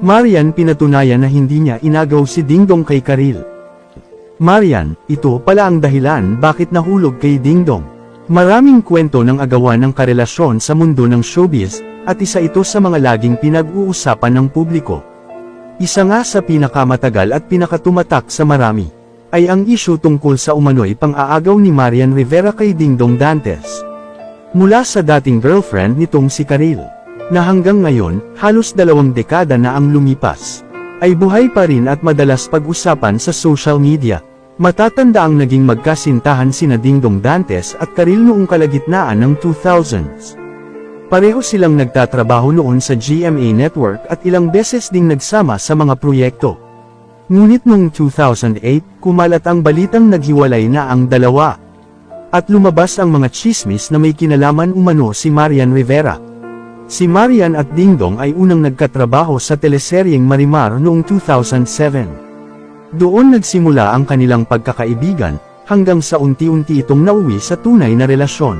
Marian pinatunayan na hindi niya inagaw si Dingdong kay Karil. Marian, ito pala ang dahilan bakit nahulog kay Dingdong. Maraming kwento ng agawan ng karelasyon sa mundo ng showbiz, at isa ito sa mga laging pinag-uusapan ng publiko. Isa nga sa pinakamatagal at pinakatumatak sa marami, ay ang isyu tungkol sa umano'y pang-aagaw ni Marian Rivera kay Dingdong Dantes. Mula sa dating girlfriend nitong si Karil, na hanggang ngayon, halos dalawang dekada na ang lumipas, ay buhay pa rin at madalas pag-usapan sa social media. Matatanda ang naging magkasintahan sina Dingdong Dantes at Karil noong kalagitnaan ng 2000s. Pareho silang nagtatrabaho noon sa GMA Network at ilang beses ding nagsama sa mga proyekto. Ngunit noong 2008, kumalat ang balitang naghiwalay na ang dalawa. At lumabas ang mga chismis na may kinalaman umano si Marian Rivera. Si Marian at Dingdong ay unang nagkatrabaho sa teleseryeng Marimar noong 2007. Doon nagsimula ang kanilang pagkakaibigan, hanggang sa unti-unti itong nauwi sa tunay na relasyon.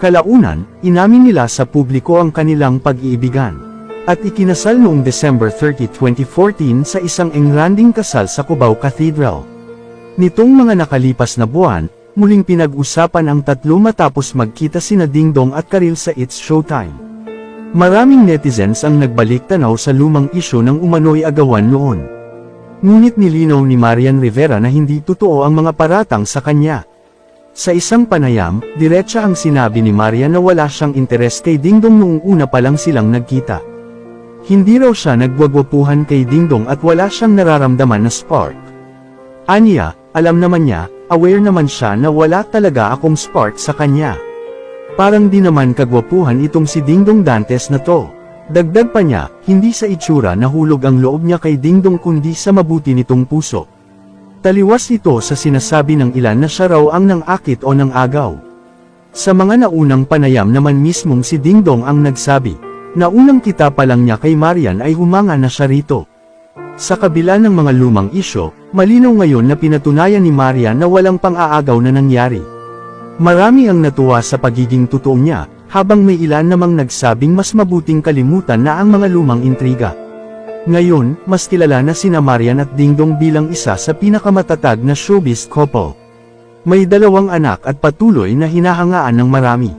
Kalaunan, inamin nila sa publiko ang kanilang pag-iibigan. At ikinasal noong December 30, 2014 sa isang engranding kasal sa Cubao Cathedral. Nitong mga nakalipas na buwan, muling pinag-usapan ang tatlo matapos magkita sina Dingdong at Karil sa It's Showtime. Maraming netizens ang nagbalik tanaw sa lumang isyo ng umano'y agawan noon. Ngunit nilinaw ni Marian Rivera na hindi totoo ang mga paratang sa kanya. Sa isang panayam, diretsa ang sinabi ni Marian na wala siyang interes kay Dingdong noong una pa lang silang nagkita. Hindi raw siya nagwagwapuhan kay Dingdong at wala siyang nararamdaman na spark. Anya, alam naman niya, aware naman siya na wala talaga akong spark sa kanya. Parang di naman kagwapuhan itong si Dingdong Dantes na to. Dagdag pa niya, hindi sa itsura nahulog ang loob niya kay Dingdong kundi sa mabuti nitong puso. Taliwas ito sa sinasabi ng ilan na siya raw ang nang-akit o nang-agaw. Sa mga naunang panayam naman mismong si Dingdong ang nagsabi, na unang kita pa lang niya kay Marian ay humanga na siya rito. Sa kabila ng mga lumang isyo, malinaw ngayon na pinatunayan ni Marian na walang pang-aagaw na nangyari. Marami ang natuwa sa pagiging totoo niya, habang may ilan namang nagsabing mas mabuting kalimutan na ang mga lumang intriga. Ngayon, mas kilala na sina Marian at Dingdong bilang isa sa pinakamatatag na showbiz couple. May dalawang anak at patuloy na hinahangaan ng marami.